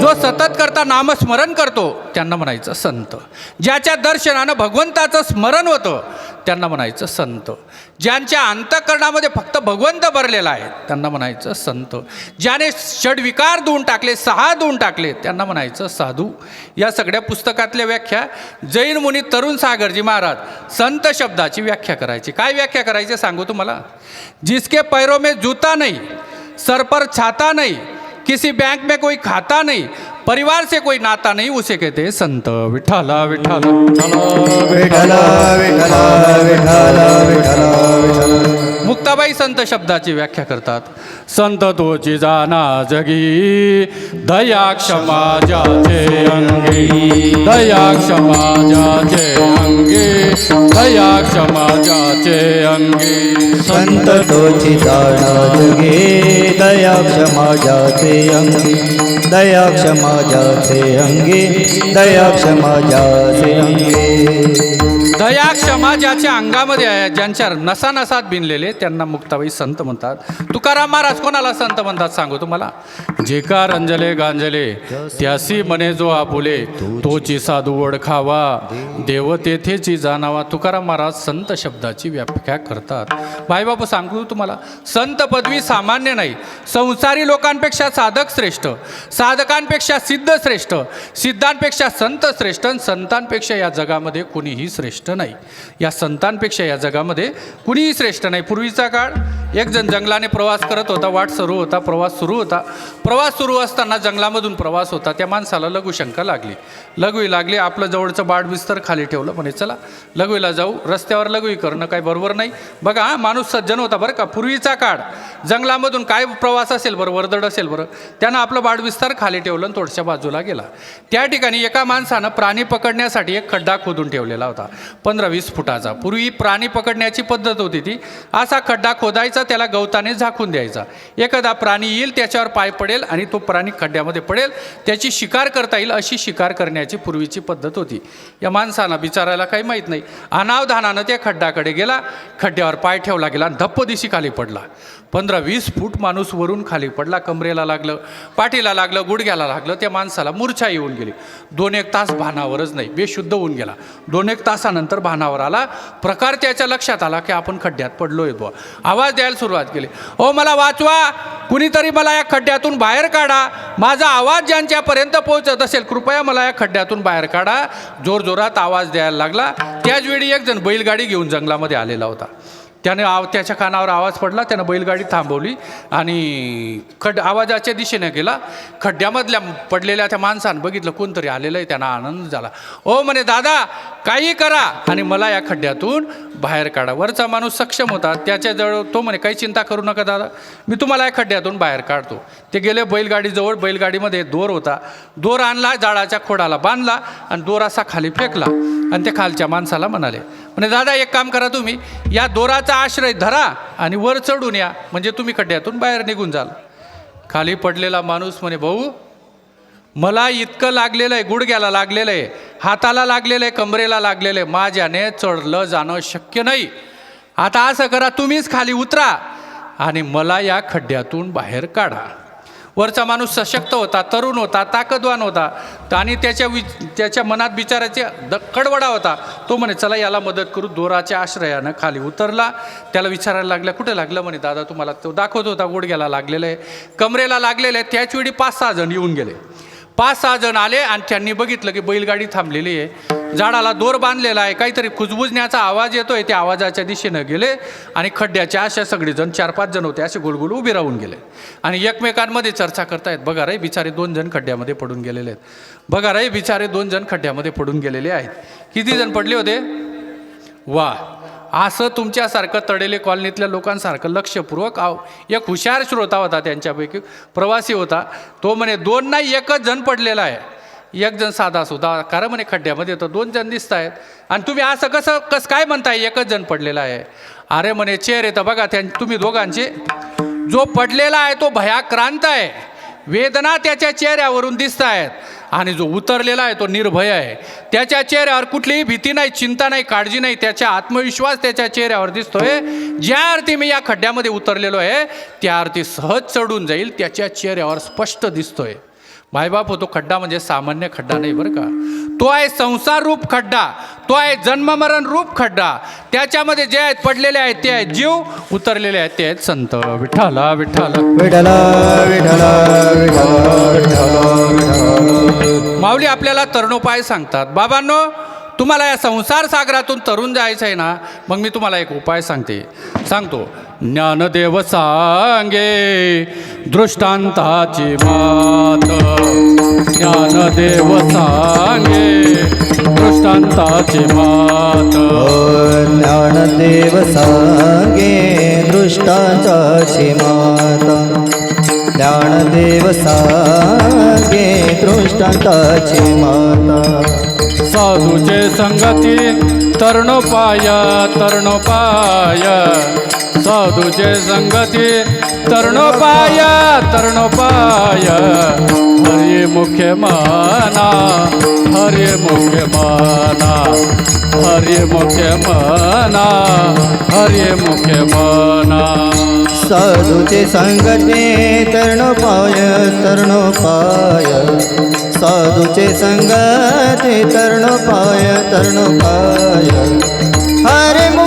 जो सतत करता नामस्मरण करतो त्यांना म्हणायचं संत. ज्याच्या दर्शनानं भगवंताचं स्मरण होतं त्यांना म्हणायचं संत. ज्यांच्या अंतकरणामध्ये फक्त भगवंत भरलेला आहे त्यांना म्हणायचं संत. ज्याने षडविकार देऊन टाकले सहा देऊन टाकले त्यांना म्हणायचं साधू. या सगळ्या पुस्तकातल्या व्याख्या जैन मुनी तरुण सागरजी महाराज संत शब्दाची व्याख्या करायची. काय व्याख्या करायची सांगू तुम्हाला? जिसके पैरो में जूता नाही सर पर छाता नहीं किसी बैंक में कोई खाता नहीं परिवार से कोई नाता नहीं उसे कहते संत विठाला विठाला मुक्ताबाई संत शब्दाची व्याख्या करतात संत तोची जाना जगी दया क्षमा जाचे अंगी दया क्षमा जाचे अंगी दया क्षमा जाचे अंगी। संत तोची जाणा जगे दया क्षमा जाते अंगी दया क्षमा जाते अंगी दया क्षमा जाते अंगी. दया क्षमा ज्याच्या अंगामध्ये आहे. ज्यांच्या नसानसात बिनलेले त्यांना मुक्ताबाई संत म्हणतात. तुकाराम महाराज कोणाला संत म्हणतात सांगू तुम्हाला? जे का रंजले गांजले त्यासी मने जो आपुले तोची साधू ओळखावा देव तेथेची जाणावा. तुकाराम महाराज संत शब्दाची व्याख्या करतात. बाईबापू सांगू तुम्हाला? संत पदवी सामान्य नाही. संसारी लोकांपेक्षा साधक श्रेष्ठ साधकांपेक्षा सिद्ध श्रेष्ठ सिद्धांपेक्षा संत श्रेष्ठ आणि संतांपेक्षा या जगामध्ये कुणीही श्रेष्ठ नाही. या संतांपेक्षा या जगामध्ये कुणीही श्रेष्ठ नाही. पूर्वीचा काळ एक जण जंगलाने प्रवास करत होता वाट सुरू होता प्रवास सुरू होता. प्रवास सुरू असताना जंगलामधून प्रवास होता. त्या माणसाला लघुशंका लागली. लघवी लागली आपलं जवळचं बाड बिस्तर खाली ठेवलं म्हणे चला लघवीला जाऊ. रस्त्यावर लघवी करणं काही बरोबर नाही. बघा हा माणूस सज्जन होता बरं का? पूर्वीचा काळ. जंगलामधून काय प्रवास असेल बरं? वर्दड असेल बरं? त्यानं आपलं बाडबिस्तर खाली ठेवलं आणि थोडशा बाजूला गेला. त्या ठिकाणी एका माणसानं प्राणी पकडण्यासाठी एक खड्डा खोदून ठेवलेला होता. पंधरा वीस फुटाचा. पूर्वी प्राणी पकडण्याची पद्धत होती ती. असा खड्डा खोदायचा त्याला गवताने झाकून द्यायचा. एखादा प्राणी येईल त्याच्यावर पाय पडेल आणि तो प्राणी खड्ड्यामध्ये पडेल त्याची शिकार करता येईल अशी शिकार करण्याची पूर्वीची पद्धत होती. या माणसानं बिचारायला काही माहीत नाही. अनावधानानं त्या खड्ड्याकडे गेला खड्ड्यावर पाय ठेवला गेला आणि धप्प दिशी खाली पडला. पंधरा वीस फूट माणूस वरून खाली पडला कमरेला लागलं पाठीला लागलं गुडघ्याला लागलं त्या माणसाला मूर्छा येऊन गेली. दोन एक तास भानावरच नाही बेशुद्ध होऊन गेला. दोन एक तासानंतर भानावर आला. प्रकार त्याच्या लक्षात आला की आपण खड्ड्यात पडलोय बुवा. आवाज द्यायला सुरुवात केली. ओ मला वाचवा. कुणीतरी मला या खड्ड्यातून बाहेर काढा. माझा आवाज ज्यांच्यापर्यंत पोहोचत असेल कृपया मला या खड्ड्यातून बाहेर काढा. जोरजोरात आवाज द्यायला लागला. त्याचवेळी एक जण बैलगाडी घेऊन जंगलामध्ये आलेला होता. त्याने आव त्याच्या कानावर आवाज पडला त्यानं बैलगाडी थांबवली आणि खड आवाजाच्या दिशेने गेला. खड्ड्यामधल्या पडलेल्या त्या माणसानं बघितलं कोणतरी आलेलं आहे त्यांना आनंद झाला. ओ म्हणे दादा काही करा. आणि मला या खड्ड्यातून बाहेर काढा. वरचा माणूस सक्षम होता. त्याच्याजवळ तो म्हणे काही चिंता करू नका दादा. मी तुम्हाला या खड्ड्यातून बाहेर काढतो. ते गेले बैलगाडीजवळ. बैलगाडीमध्ये दोर होता. दोर आणला जाळाच्या खोडाला बांधला आणि दोर असा खाली फेकला. आणि त्या खालच्या माणसाला म्हणाले म्हणे दादा एक काम करा तुम्ही. या दोराचा आश्रय धरा आणि वर चढून या. म्हणजे तुम्ही खड्ड्यातून बाहेर निघून जाल. खाली पडलेला माणूस म्हणे भाऊ मला इतकं लागलेलं आहे गुडघ्याला लागलेलं आहे हाताला लागलेलं आहे कमरेला लागलेलं आहे. माझ्याने चढलं जाणं शक्य नाही. आता असं करा तुम्हीच खाली उतरा आणि मला या खड्ड्यातून बाहेर काढा. वरचा माणूस सशक्त होता तरुण होता ताकदवान होता. आणि त्याच्या वि त्याच्या मनात बिचाराचे द कडवडा होता. तो म्हणे चला याला मदत करू. दोराच्या आश्रयानं खाली उतरला. त्याला विचारायला लागला कुठे लागलं? म्हणे दादा तुम्हाला तो दाखवत होता गुडघ्याला लागलेलं आहे. कमरेला लागलेलं आहे. त्याच वेळी पाच सहा जण येऊन गेले. पाच सहा जण आले आणि त्यांनी बघितलं की बैलगाडी थांबलेली आहे. झाडाला दोर बांधलेला आहे. काहीतरी कुजबुजण्याचा आवाज येतोय. त्या आवाजाच्या दिशेनं गेले आणि खड्ड्याच्या अशा सगळेजण चार पाच जण होते असे गोलगोल उभे राहून गेले. आणि एकमेकांमध्ये चर्चा करतायत. बघा रे बिचारे दोन जण खड्ड्यामध्ये पडून गेलेले आहेत. बघा रे बिचारे दोन जण खड्ड्यामध्ये पडून गेलेले आहेत. किती जण पडले होते? वा! असं तुमच्यासारखं तडेले कॉलनीतल्या लोकांसारखं लक्षपूर्वक आव एक हुशार श्रोता होता त्यांच्यापैकी प्रवासी होता. तो म्हणे दोन नाही एकच जण पडलेला आहे. एक जण साधा सुद्धा कारण म्हणे खड्ड्यामध्ये तर दोन जण दिसत आहेत आणि तुम्ही असं कसं कसं काय म्हणताय? एकच जण पडलेला आहे. अरे म्हणे चेअर येतं बघा त्यां तुम्ही दोघांचे. जो पडलेला आहे तो भयाक्रांत आहे. वेदना त्याच्या चेहऱ्यावरून दिसत आहेत आणि जो उतरलेला आहे तो निर्भय आहे. त्याच्या चेहऱ्यावर कुठलीही भीती नाही चिंता नाही काळजी नाही. त्याच्या आत्मविश्वास त्याच्या चेहऱ्यावर दिसतोय. ज्या अर्थी मी या खड्ड्यामध्ये उतरलेलो आहे त्या अर्थी सहज चढून जाईल त्याच्या चेहऱ्यावर स्पष्ट दिसतोय. मायबाप हो तो खड्डा म्हणजे सामान्य खड्डा नाही बरं का. तो आहे संसार रूप खड्डा तो आहे जन्ममरण रूप खड्डा. त्याच्यामध्ये जे आहेत पडलेले आहेत ते आहेत जीव उतरलेले आहेत ते आहेत संत. विठ्ठला विठ्ठला. विठला विठला विठला विठला माऊली आपल्याला तरुणोपाय सांगतात बाबांनो तुम्हाला या संसार सागरातून तरुण जायचं आहे ना मग मी तुम्हाला एक उपाय सांगते. सांगतो ज्ञानदेव सांगे दृष्टांताची मात. ज्ञानदेव सांगे दृष्टांताची मात. ज्ञानदेव सांगे दृष्टांताची माता. ज्ञानदेव सांगे दृष्टांताची माता. साधूचे संगती तरुणोपाय तरुणोपाय. साधूचे संगती तरुणोपाय तरुणोपाय. हरि मुख्य माना हरि मुख्य माना. हरि मुख्य माना हरि मुख्य माना. साधूचे संगती तरुणोपाय तरुणोपाय. साधूचे संगती तरुणोपाय तरुणोपाय. हरे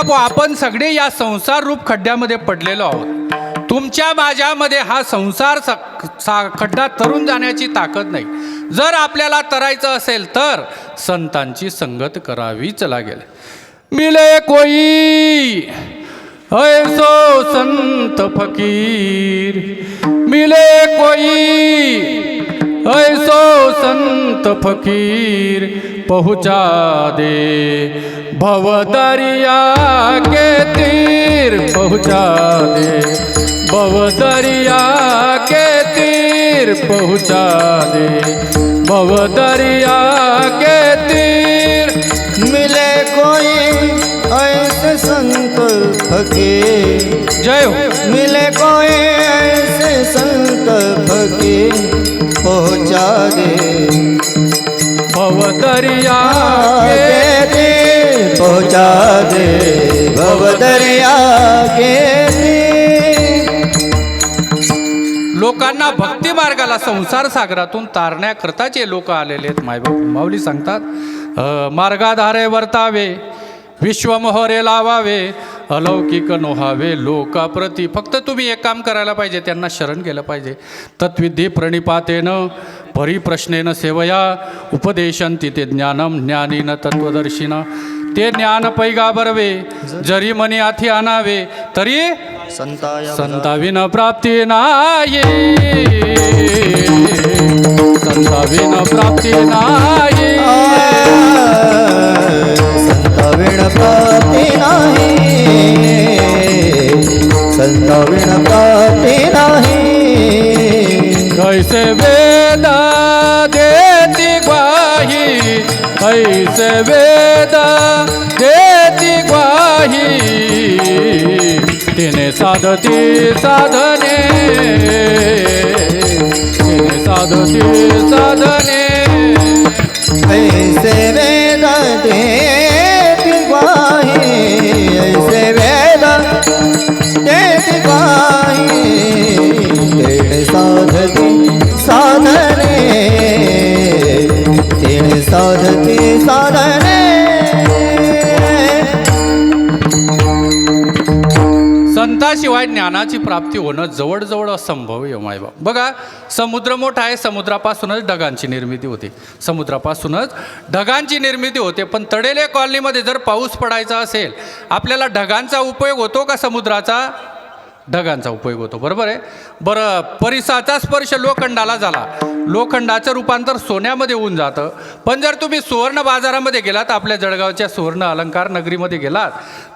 बाबू आपण सगळे या संसार रूप खड्ड्यामध्ये पडलेलो आहोत. तुमच्या माझ्यामध्ये हा संसार सा- सा खड्डा तरून जाण्याची ताकद नाही. जर आपल्याला तरायचं असेल तर संतांची संगत करावीच लागेल. मिले कोई ऐसो संत फकीर. मिले कोई ऐसो संत फकीर पहुँचा दे। भव दरिया के तीर पहुँचा दे। भव दरिया के तीर पहुँचा दे। भव दरिया के तीर मिले कोई ऐसे संत फकीर। जय हो। मिले कोई ऐसे संत फकीर। पहुँचा दे भवदरिया के पहुँचा दे भवदरिया के लोकांना भक्ती मार्गाला संसार सागरातून तारण्याकरताचे लोक आलेले आहेत मायबाप माऊली सांगतात मार्गाधारे वर्तावे विश्वमोहरे लावावे अलौकिक नोहावे लोकाप्रती. फक्त तुम्ही एक काम करायला पाहिजे त्यांना शरण केलं पाहिजे. तत्विधी प्रणिपातेन परिप्रश्नेन सेवया उपदेशंती ते ज्ञानम ज्ञानीन तत्वदर्शिन ते ज्ञान पैगा बरवे जरी मनी आथी आणावे तरी संताविन प्राप्ती नाही संताविन प्राप्ती नाही संताविण प्राप्ती नाही. संताविण प्राप्ती नाही. कैसे वेद देती ग्वाही? कैसे वेद देती ग्वाही? तिने साधती साधने. तिने साधती साधने. ऐसे वेद देती साधते साधने संताशिवाय ज्ञानाची प्राप्ती होणं जवळजवळ असंभव आहे मायबाप बघा समुद्र मोठा आहे समुद्रापासूनच ढगांची निर्मिती होते. समुद्रापासूनच ढगांची निर्मिती होते पण तडेले कॉलनीमध्ये जर पाऊस पडायचा असेल आपल्याला ढगांचा उपयोग होतो का समुद्राचा? ढगांचा उपयोग होतो. बरोबर आहे? बरं परिसाचा स्पर्श लोखंडाला झाला. लोखंडाचं रूपांतर सोन्यामध्ये होऊन जातं. पण जर तुम्ही सुवर्ण बाजारामध्ये गेलात आपल्या जळगावच्या सुवर्ण अलंकार नगरीमध्ये गेलात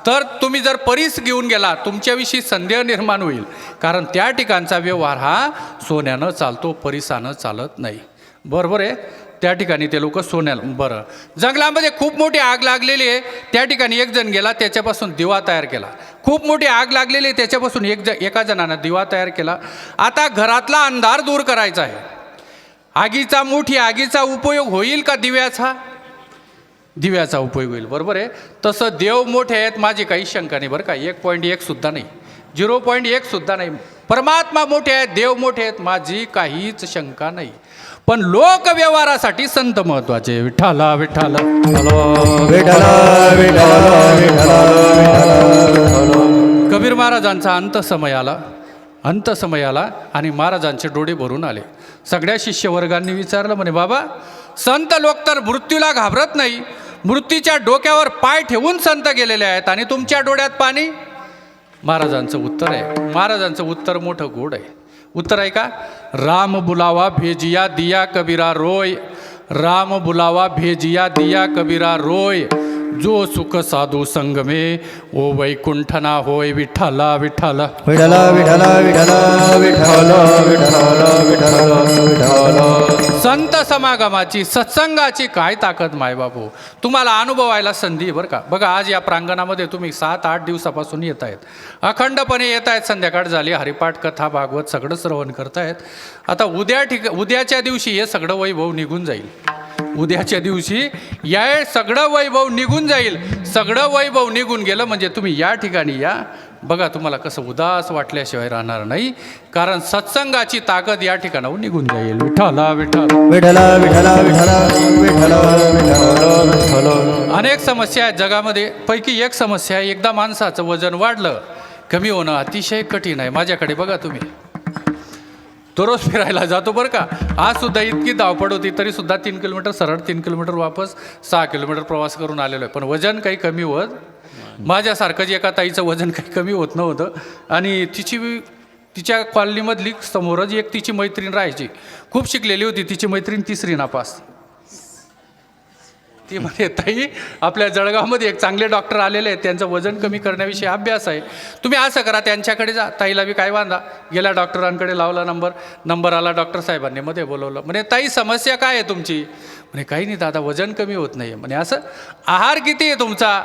तर तुम्ही जर परिस घेऊन गेलात तुमच्याविषयी संदेह निर्माण होईल. कारण त्या ठिकाणचा व्यवहार हा सोन्यानं चालतो परिसानं चालत नाही. बरोबर आहे? त्या ठिकाणी ते लोक सोन्याला बरं. जंगलामध्ये खूप मोठी आग लागलेली आहे. त्या ठिकाणी एक जण गेला त्याच्यापासून दिवा तयार केला. खूप मोठी आग लागलेली आहे त्याच्यापासून एक ज एका जणानं दिवा तयार केला. आता घरातला अंधार दूर करायचा आहे. आगीचा मोठी आगीचा उपयोग होईल का दिव्याचा? दिव्याचा उपयोग होईल बरोबर आहे? तसं देव मोठे आहेत माझी काही शंका नाही बरं का? एक पॉईंट एकसुद्धा नाही. झिरो पॉईंट एकसुद्धा नाही. परमात्मा मोठे आहेत देव मोठे आहेत माझी काहीच शंका नाही. पण लोक व्यवहारासाठी संत महत्त्वाचे विठ्ठला विठ्ठला कबीर महाराजांचा अंत समय आला अंत समय आला आणि महाराजांचे डोळे भरून आले. सगळ्या शिष्यवर्गांनी विचारलं म्हणे बाबा संत लोक तर मृत्यूला घाबरत नाही. मृत्यूच्या डोक्यावर पाय ठेवून संत गेलेले आहेत आणि तुमच्या डोळ्यात पाणी महाराजांचं उत्तर आहे. महाराजांचं उत्तर मोठं गोड आहे. उत्तर आहे का? राम बुलावा भेजिया दिया कबीरा रोय. राम बुलावा भेजिया दिया कबीरा रोय. जो सुख साधू संग में ओ वैकुंठना होय विठ्ठला विठ्ठला. विठ्ठला विठ्ठला विठ्ठला विठ्ठला विठ्ठला विठ्ठला विठ्ठला संत समागमाची सत्संगाची काय ताकद माय बाबू तुम्हाला अनुभवायला संधी बरं का? बघा आज या प्रांगणामध्ये तुम्ही सात आठ दिवसापासून येत आहेत अखंडपणे येत आहेत संध्याकाळ झाली हरिपाठ कथा भागवत सगळं श्रवण करतायत. आता उद्या ठिक उद्याच्या दिवशी हे सगळं वैभव निघून जाईल. उद्याच्या दिवशी या सगळं वैभव निघून जाईल. सगळं वैभव निघून गेलं म्हणजे तुम्ही या ठिकाणी या. बघा तुम्हाला कसं उदास वाटल्याशिवाय राहणार नाही. कारण सत्संगाची ताकद या ठिकाणाहून निघून जाईल. विठ्ठला विठ्ठला. अनेक समस्या आहेत जगामध्ये. पैकी एक समस्या आहे एकदा माणसाचं वजन वाढलं कमी होणं अतिशय कठीण आहे. माझ्याकडे बघा तुम्ही. तो रोज फिरायला जातो बरं का. आज सुद्धा इतकी धावपड होती तरी सुद्धा तीन किलोमीटर सरळ तीन किलोमीटर वापस सहा किलोमीटर प्रवास करून आलेलो आहे. पण वजन काही कमी होत माझ्यासारखं जे एका ताईचं वजन काही कमी होत नव्हतं. आणि तिची तिच्या कॉलनीमधली समोरच एक तिची मैत्रीण राहायची. खूप शिकलेली होती तिची मैत्रीण तिसरी नापास. ती म्हणे ताई आपल्या जळगावमध्ये एक चांगले डॉक्टर आलेले आहेत. त्यांचं वजन कमी करण्याविषयी अभ्यास आहे. तुम्ही असं करा त्यांच्याकडे जा. ताईला बी काय बांधा गेल्या डॉक्टरांकडे लावला नंबर. नंबर आला डॉक्टर साहेबांनी मध्ये बोलवलं. म्हणे ताई समस्या काय आहे तुमची? म्हणे काही नाही दादा वजन कमी होत नाही म्हणे असं? आहार किती आहे तुमचा?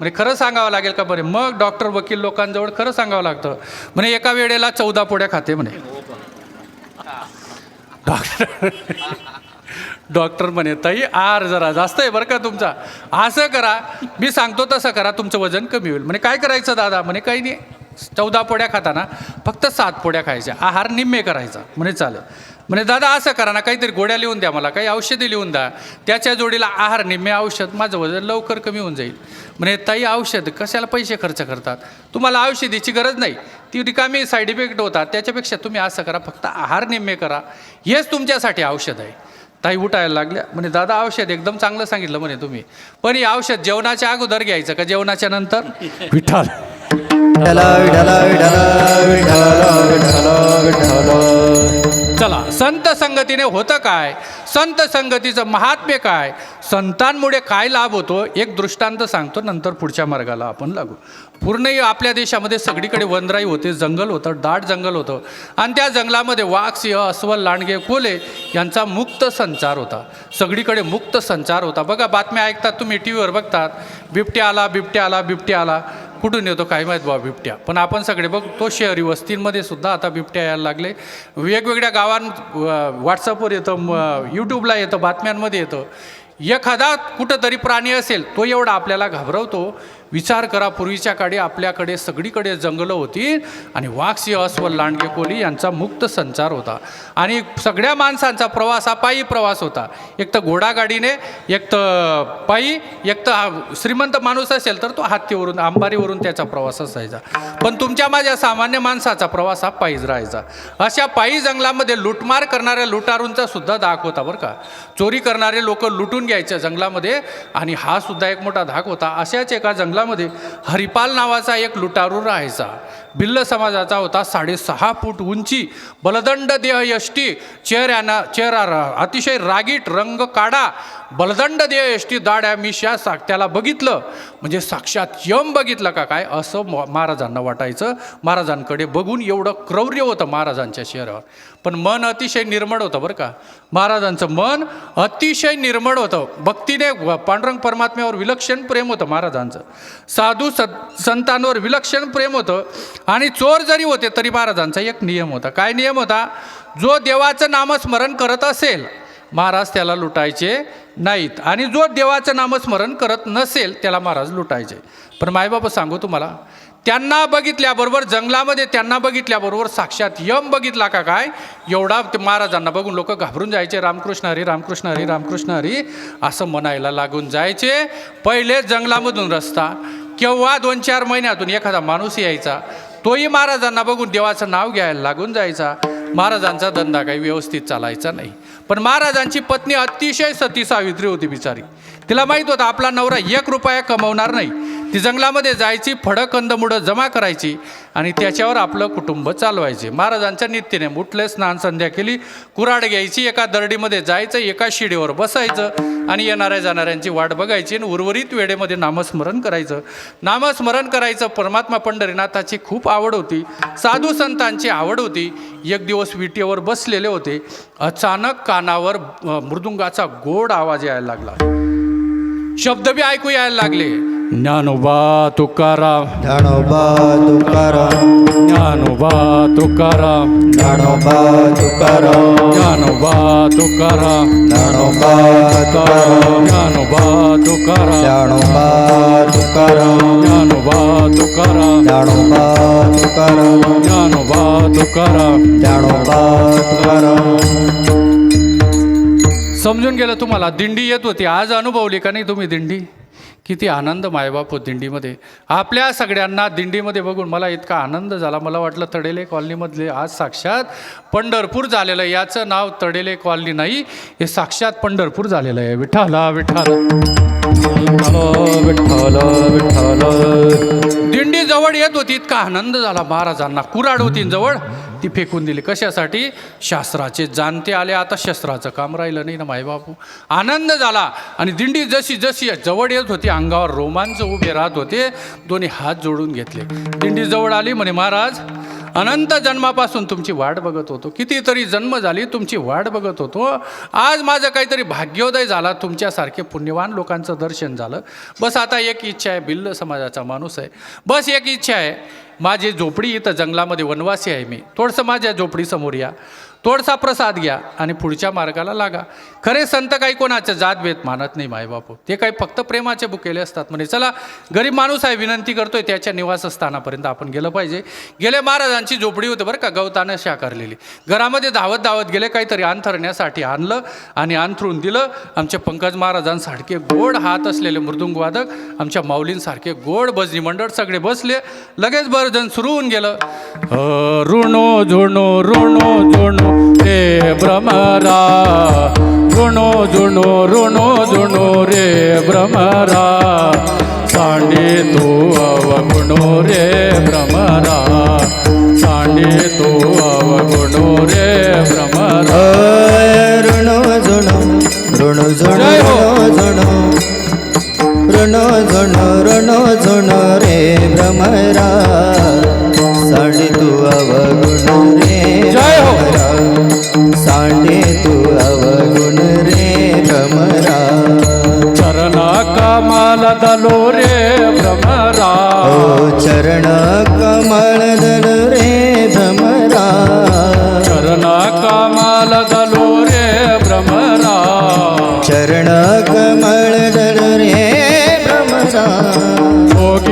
म्हणे खरं सांगावं लागेल का? बरे मग डॉक्टर वकील लोकांजवळ खरं सांगावं लागतं. म्हणे एका वेळेला चौदा पोळ्या खाते. म्हणे. डॉक्टर डॉक्टर म्हणे ताई आर जरा जास्त आहे बरं का तुमचा. असं करा मी सांगतो तसं करा तुमचं वजन कमी होईल. म्हणे काय करायचं दादा? म्हणे काही नाही चौदा पोळ्या खाताना फक्त सात पोळ्या खायच्या आहार निम्मे करायचा. म्हणे चालेल. म्हणे दादा असं करा ना काहीतरी गोळ्या लिहून द्या मला काही औषधी लिहून द्या. त्याच्या जोडीला आहार निम्मे औषध माझं वजन लवकर कमी होऊन जाईल. म्हणे ताई औषध कशाला पैसे खर्च करतात? तुम्हाला औषधीची गरज नाही. ती रिकामी साईड इफेक्ट होतात. त्याच्यापेक्षा तुम्ही असं करा फक्त आहार निम्मे करा. हेच तुमच्यासाठी औषध आहे. ताई उठायला लागल्या. म्हणे दादा औषध एकदम चांगलं सांगितलं म्हणे तुम्ही. पण हे औषध जेवणाच्या अगोदर घ्यायचं का जेवणाच्या नंतर? विठ्ठल. विठ्ठला विठ्ठला विठ्ठला विठ्ठला चला संत संगतीने होतं काय? संत संगतीचं महात्म्य काय? संतांमुळे काय लाभ होतो? एक दृष्टांत सांगतो नंतर पुढच्या मार्गाला आपण लागू. पूर्ण आपल्या देशामध्ये सगळीकडे वनराई होते जंगल होतं दाट जंगल होतं. आणि त्या जंगलामध्ये वाघ सिंह अस्वल लांडगे कोले यांचा मुक्त संचार होता. सगळीकडे मुक्त संचार होता. बघा बातम्या ऐकतात तुम्ही टी व्हीवर बघतात. बिबट्या आला बिबट्या आला बिबट्या आला. कुठून येतो काय माहीत बाबा बिबट्या. पण आपण सगळे बघतो शहरी वस्तींमध्ये सुद्धा आता बिबट्या यायला लागले. वेगवेगळ्या गावांत व्हॉट्सअपवर येतं यूट्यूबला येतं बातम्यांमध्ये येतं. एखादा कुठंतरी प्राणी असेल तो एवढा आपल्याला घाबरवतो. विचार करा पूर्वीच्या काळी आपल्याकडे सगळीकडे जंगलं होती आणि वाघसिंह अस्वल लांडगे कोली यांचा मुक्त संचार होता. आणि सगळ्या माणसांचा प्रवास हा पायी प्रवास होता. एक तर घोडागाडीने एक तर पायी एक तर हा श्रीमंत माणूस असेल तर तो हत्तीवरून आंबारीवरून त्याचा प्रवास असायचा. पण तुमच्या माझ्या सामान्य माणसाचा प्रवास हा पायीच राहायचा. अशा पायी जंगलामध्ये लुटमार करणाऱ्या लुटारूंचा सुद्धा धाक होता बरं का. चोरी करणारे लोक लुटून घ्यायचे जंगलामध्ये आणि हा सुद्धा एक मोठा धाक होता. अशाच एका शहरामध्ये हरिपाल नावाचा एक लुटारू राहायचा. भिल्ल समाजाचा होता साडेसहा फूट उंची बलदंड देह यष्टी चेहऱ्यानं चेहरा अतिशय रागीट रंग काढा बलदंड देह यष्टी दाड्या मिशा साक त्याला बघितलं. म्हणजे साक्षात यम बघितलं का काय? असं म- महाराजांना वाटायचं. महाराजांकडे बघून एवढं क्रौर्य होतं महाराजांच्या चेहऱ्यावर. पण मन अतिशय निर्मळ होतं बरं का. महाराजांचं मन अतिशय निर्मळ होतं. भक्तीने पांडुरंग परमात्म्यावर विलक्षण प्रेम होतं महाराजांचं. साधू सत संतांवर विलक्षण प्रेम होतं. आणि चोर जरी होते तरी महाराजांचा एक नियम होता. काय नियम होता? जो देवाचं नामस्मरण करत असेल महाराज त्याला लुटायचे नाहीत. आणि जो देवाचं नामस्मरण करत नसेल त्याला महाराज लुटायचे. पण मायबाबा सांगू तुम्हाला त्यांना बघितल्याबरोबर जंगलामध्ये त्यांना बघितल्याबरोबर साक्षात यम बघितला का काय? एवढा ते महाराजांना बघून लोक घाबरून जायचे रामकृष्ण हरी रामकृष्ण हरी रामकृष्ण हरी असं म्हणायला लागून जायचे. पहिले जंगलामधून रस्ता केव्हा दोन चार महिन्यातून एखादा माणूस यायचा तोही महाराजांना बघून देवाचं नाव घ्यायला लागून जायचा. महाराजांचा धंदा काही व्यवस्थित चालायचा नाही. पण महाराजांची पत्नी अतिशय सती सावित्री होती बिचारी. तिला माहीत होतं आपला नवरा एक रुपया कमवणार नाही. ती जंगलामध्ये जायची फळं कंदमुडं जमा करायची आणि त्याच्यावर आपलं कुटुंब चालवायचे. महाराजांच्या नित्यने उठले स्नान संध्या केली कुराड घ्यायची एका दरडीमध्ये जायचं एका शिडीवर बसायचं आणि येणाऱ्या जाणाऱ्यांची वाट बघायची आणि उर्वरित वेळेमध्ये नामस्मरण करायचं. नामस्मरण करायचं परमात्मा पंढरीनाथाची खूप आवड होती. साधू संतांची आवड होती. एक दिवस विटेवर बसलेले होते. अचानक कानावर मृदुंगाचा गोड आवाज यायला लागला. शब्द बी ऐकू यायला लागले ज्ञानोबा तुकाराम ज्ञानोबा तुकाराम ज्ञानोबा तुकाराम ज्ञानोबा तुकाराम ज्ञानोबा तुकाराम ज्ञानोबा तुकाराम ज्ञानोबा तुकाराम ज्ञानोबा तुकाराम ज्ञानोबा तुकाराम ज्ञानोबा तुकाराम ज्ञानोबा तुकाराम ज्ञानोबा तुकाराम समजून गेलं तुम्हाला दिंडी येत होती आज अनुभवली का नाही तुम्ही दिंडी? किती आनंद मायबाप हो दिंडीमध्ये. आपल्या सगळ्यांना दिंडीमध्ये बघून मला इतका आनंद झाला. मला वाटलं तडेले कॉलनीमधले आज साक्षात पंढरपूर झालेलं आहे. याचं नाव तडेले कॉलनी नाही हे साक्षात पंढरपूर झालेलं आहे. विठाला विठाला विठ्ठल विठ्ठल दिंडी जवळ येत होती इतका आनंद झाला महाराजांना. कुराड होती जवळ. ती फेकून दिली. कशासाठी? शास्त्राचे जाणते आले आता शस्त्राचं काम राहिलं नाही ना मायबापू आनंद झाला. आणि दिंडी जशी जशी जवळ येत होती अंगावर रोमांच उभे राहत होते दोन्ही हात जोडून घेतले. दिंडी जवळ आली म्हणे महाराज अनंत जन्मापासून तुमची वाट बघत होतो. कितीतरी जन्म झाली तुमची वाट बघत होतो. आज माझं काहीतरी भाग्योदय झाला तुमच्यासारखे पुण्यवान लोकांचं दर्शन झालं. बस आता एक इच्छा आहे बिल्ल समाजाचा माणूस आहे. बस एक इच्छा आहे माझी झोपडी इथं जंगलामध्ये वनवासी आहे मी. थोडंसं माझ्या झोपडीसमोर या. थोडसा प्रसाद घ्या आणि पुढच्या मार्गाला लागा. खरे संत काही कोणाच्या जातभेद मानत नाही मायबापू. ते काही फक्त प्रेमाचे बुकेले असतात म्हणजे चला गरीब माणूस आहे विनंती करतोय त्याच्या निवासस्थानापर्यंत आपण गेलं पाहिजे. गेले महाराजांची झोपडी होती बरं का गवतानं शाकारलेली. घरामध्ये धावत धावत गेले काहीतरी अंथरण्यासाठी आणलं आणि अंथरून दिलं. आमचे पंकज महाराजांसारखे गोड हात असलेले मृदुंगवादक आमच्या माऊलींसारखे गोड भजनी मंडळ सगळे बसले. लगेच भरजन सुरू होऊन गेलं. ऋणो झुणो ऋणो झुणो. રે ભ્રમરા ગુણો જુણો ઋણો જુણો રે ભ્રમરા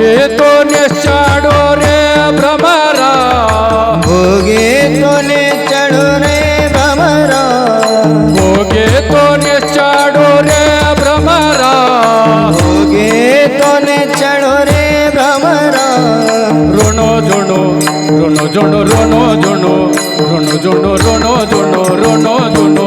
ભોગે તો ને ચાડો રે ભ્રમરા. ભોગે તો ને ચડો રે ભ્રમરા. ભોગે તો ને ચાડો રે ભ્રમરા. ભોગે તો ને ચડો રે ભ્રમરા. રોણો જોણો રોણો જોણો રોણો જોણો રોણો જોણો રોણો જોણો રોણો જોણો.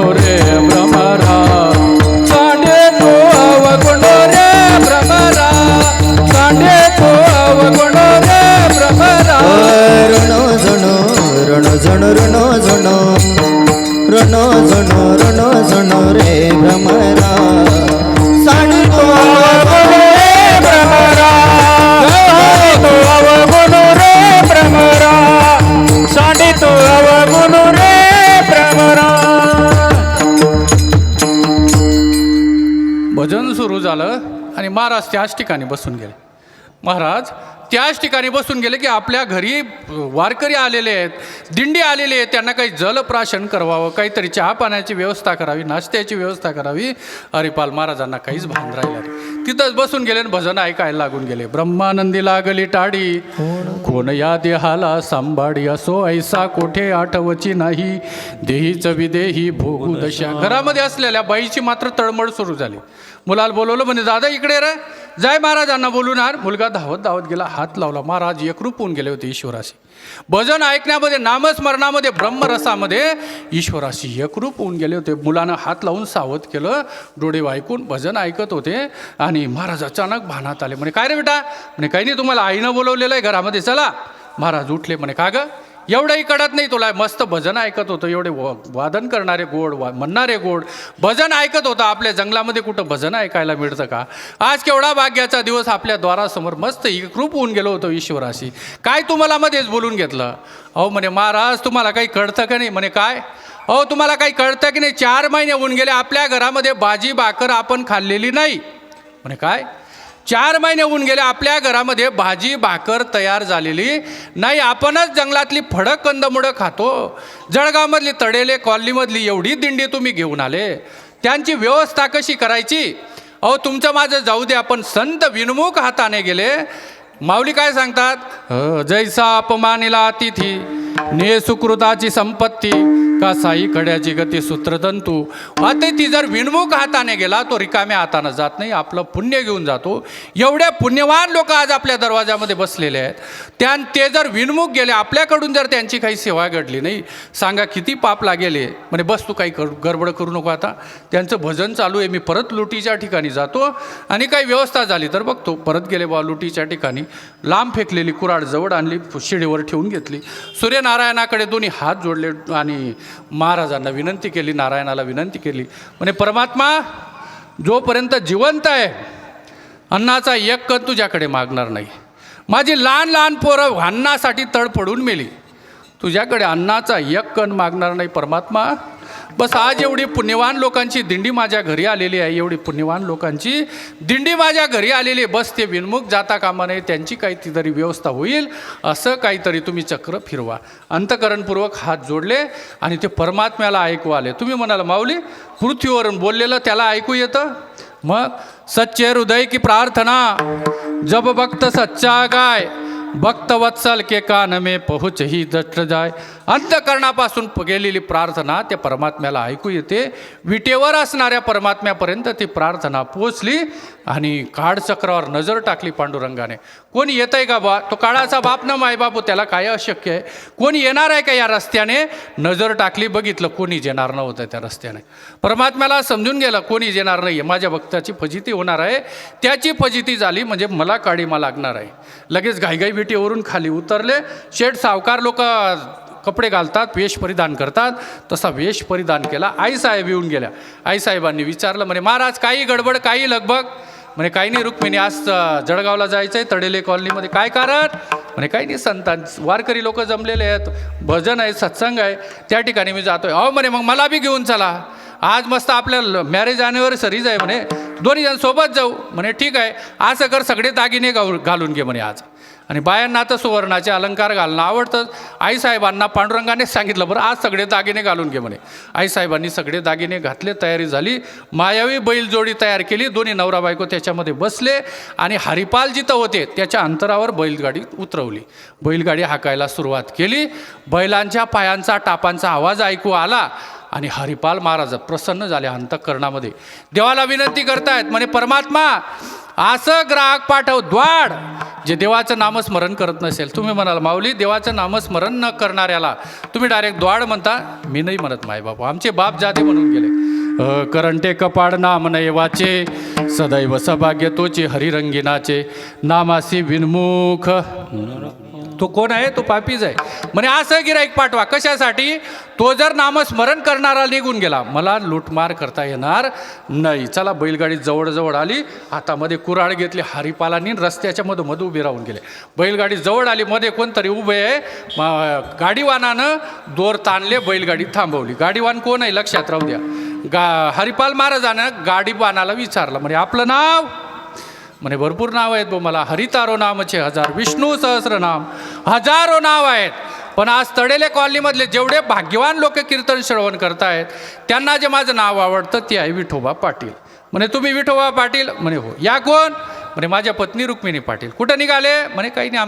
रण रण जण रण जण रण जण रे भ्रमरा. रे भ्रमरा. भजन सुरू झालं आणि महाराज त्याच ठिकाणी बसून गेले. महाराज त्याच ठिकाणी बसून गेले की आपल्या घरी वारकरी आलेले आहेत दिंडी आलेले आहेत त्यांना काही जलप्राशन करावं काहीतरी चहा पाण्याची व्यवस्था करावी नाश्त्याची व्यवस्था करावी. हरिपाल महाराजांना काहीच भान राहिलं नाही. तिथंच बसून गेले आणि भजन ऐकायला लागून गेले. ब्रह्मानंदी लागली टाडी. कोण या देहाला सांभाळी असो ऐसा कोठे आठवची नाही. देहीच विदेही भोगू दशा. घरामध्ये असलेल्या बाईची मात्र तळमळ सुरू झाली. मुलाला बोलवलं म्हणजे दादा इकडे रे. जाय महाराजांना बोलून आर मुलगा धावत धावत गेला हात लावला. महाराज एकरूप होऊन गेले होते ईश्वराशी. भजन ऐकण्यामध्ये नामस्मरणामध्ये ब्रह्मरसामध्ये ईश्वराशी एकरूप होऊन गेले होते. मुलानं हात लावून सावध केलं डोळे वायकून भजन ऐकत होते आणि महाराज अचानक भानात आले. म्हणे काय रे बेटा? म्हणे काही नाही तुम्हाला आईनं बोलवलेलं आहे घरामध्ये. चला. महाराज उठले. म्हणे का गं? एवढंही कळत नाही तुला. मस्त भजन ऐकत होतं. एवढे व वादन करणारे गोड वा म्हणणारे गोड. भजन ऐकत होतं. आपल्या जंगलामध्ये कुठं भजन ऐकायला मिळतं का? आज केवढा भाग्याचा दिवस आपल्या द्वारासमोर मस्त एकरूप होऊन गेलो होतो ईश्वराशी. काय तुम्हाला मध्येच बोलून घेतलं? अहो म्हणे महाराज तुम्हाला काही कळतं का नाही? म्हणे काय? अहो तुम्हाला काही कळतं की नाही? चार महिने होऊन गेले. आपल्या घरामध्ये भाजी भाकर आपण खाल्लेली नाही. म्हणे काय? चार महिने होऊन गेले आपल्या घरामध्ये भाजी भाकर तयार झालेली नाही. आपणच जंगलातली फडक कंदमुळं खातो. जळगावमधली तडेले कॉलनीमधली एवढी दिंडी तुम्ही घेऊन आले. त्यांची व्यवस्था कशी करायची? अहो तुमचं माझं जाऊ दे आपण संत विनमुख हाताने गेले. माऊली काय सांगतात? जैसा अपमानिला अतिथी ने सुकृताची संपत्ती का साई कड्याची गती सूत्रतंतू ती? जर विनमुख हाताने गेला तो रिकाम्या हाताने जात नाही आपलं पुण्य घेऊन जातो. एवढे पुण्यवान लोक आज आपल्या दरवाजामध्ये बसलेले आहेत. त्या ते जर विनमुख गेले आपल्याकडून जर त्यांची काही सेवा घडली नाही सांगा किती पाप लागेले म्हणजे बस तू काही कर गडबड करू नको आता. त्यांचं भजन चालू आहे मी परत लुटीच्या ठिकाणी जातो आणि काही व्यवस्था झाली तर बघतो. परत गेले बा लुटीच्या ठिकाणी. लांब फेकलेली कुराड जवळ आणली शिडीवर ठेवून घेतली. सूर्यनारायणाकडे दोन्ही हात जोडले आणि महाराजांना विनंती केली नारायणाला विनंती केली. म्हणे परमात्मा जोपर्यंत जिवंत आहे अन्नाचा एक कण तुझ्याकडे मागणार नाही. माझी लहान लहान पोरं अन्नासाठी तडफडून मेली. तुझ्याकडे अन्नाचा एक कण मागणार नाही परमात्मा. बस आज एवढी पुण्यवान लोकांची दिंडी माझ्या घरी आलेली आहे. एवढी पुण्यवान लोकांची दिंडी माझ्या घरी आलेली आहे. बस ते विनमुख जाता कामा नये त्यांची काहीतरी तरी व्यवस्था होईल. असं काहीतरी तुम्ही चक्र फिरवा. अंतकरणपूर्वक हात जोडले आणि ते परमात्म्याला ऐकू आले. तुम्ही म्हणाल माऊली पृथ्वीवरून बोललेलं त्याला ऐकू येतं? मग सच्चे हृदय की प्रार्थना जब भक्त सच्चा गाय भक्त वत्सल के कान में पहुँच ही दट जाय. अंतकरणापासून गेलेली प्रार्थना त्या परमात्म्याला ऐकू येते. विटेवर असणाऱ्या परमात्म्यापर्यंत ती प्रार्थना पोचली आणि काळचक्रावर नजर टाकली पांडुरंगाने. कोणी येत आहे का बा? तो काळाचा बाप ना मायबापू त्याला काय अशक्य आहे? कोणी येणार आहे का या रस्त्याने? नजर टाकली बघितलं कोणीच येणार नव्हतं त्या रस्त्याने. परमात्म्याला समजून गेलं कोणीच येणार नाही आहे माझ्या भक्ताची फजिती होणार आहे. त्याची फजिती झाली म्हणजे मला काळीमा लागणार आहे. लगेच घाईघाई विटीवरून खाली उतरले. शेठ सावकार लोक कपडे घालतात वेश परिधान करतात. तसा वेश परिधान केला आईसाहेब येऊन गेल्या. आईसाहेबांनी विचारलं म्हणे महाराज काही गडबड काही लगबग? म्हणे काही नाही रुक्मिणी आज जळगावला जायचं आहे तडेले कॉलनीमध्ये. काय कारण? म्हणे काही नाही संतान वारकरी लोक जमलेले आहेत. भजन आहे सत्संग आहे. त्या ठिकाणी मी जातोय. अहो म्हणे मग मला बी घेऊन चला. आज मस्त आपल्या मॅरेज अॅनिव्हर्सरीज आहे म्हणे. दोन्ही जण सोबत जाऊ. म्हणे ठीक आहे. असं कर सगळे दागिने गाऊ घालून घे म्हणे आज. आणि बायांना तर सुवर्णाचे अलंकार घालणं आवडतं. आईसाहेबांना पांडुरंगाने सांगितलं बरं आज सगळे दागिने घालून घे म्हणे. आईसाहेबांनी सगळे दागिने घातले तयारी झाली. मायावी बैलजोडी तयार केली दोन्ही नवरा बायको त्याच्यामध्ये बसले आणि हरिपाल जिथं होते त्याच्या अंतरावर बैलगाडी उतरवली. बैलगाडी हाकायला सुरुवात केली. बैलांच्या पायांचा टापांचा आवाज ऐकू आला आणि हरिपाल महाराज प्रसन्न झाले अंतकरणामध्ये. देवाला विनंती करतायत म्हणे परमात्मा असं ग्राहक पाठव द्वाड जे देवाचं नामस्मरण करत नसेल तुम्ही म्हणाल माऊली देवाचं नामस्मरण न करणाऱ्याला तुम्ही डायरेक्ट द्वाड म्हणता. मी नाही म्हणत माय बापू आमचे बाप जाते म्हणून गेले. करंटे कपाड नाम नयवाचे सदैव सभाग्य तोचे हरिरंगिनाचे. नामासी विनमुख. तो कोण आहे? तो पापीच आहे. म्हणे असं गिराईक पाठवा. कशासाठी? तो जर नामस्मरण करणारा निघून गेला मला लूटमार करता येणार नाही. चला बैलगाडी जवळजवळ आली. हातामध्ये कुराळ घेतली हरिपालांनी रस्त्याच्या मधोमध उभी राहून गेले. बैलगाडी जवळ आली मध्ये कोणतरी उभे आहे. गाडीवानानं दोर ताणले बैलगाडी थांबवली. गाडीवान कोण आहे? लक्षात राहू द्या. गा हरिपाल महाराजानं गाडीवानाला विचारलं म्हणजे आपलं नाव? म्हणे भरपूर नाव आहेत बो मला हरितारो नामचे हजार विष्णू सहस्र नाम हजारो नाव आहेत. पण आज तडेले कॉलनीमधले जेवढे भाग्यवान लोक कीर्तन श्रवण करतायत त्यांना जे माझं नाव आवडतं ते आहे विठोबा पाटील. म्हणे तुम्ही विठोबा पाटील? म्हणे हो. या कोण? म्हणे माझ्या पत्नी रुक्मिणी पाटील. कुठं निघाले? म्हणे काही नाही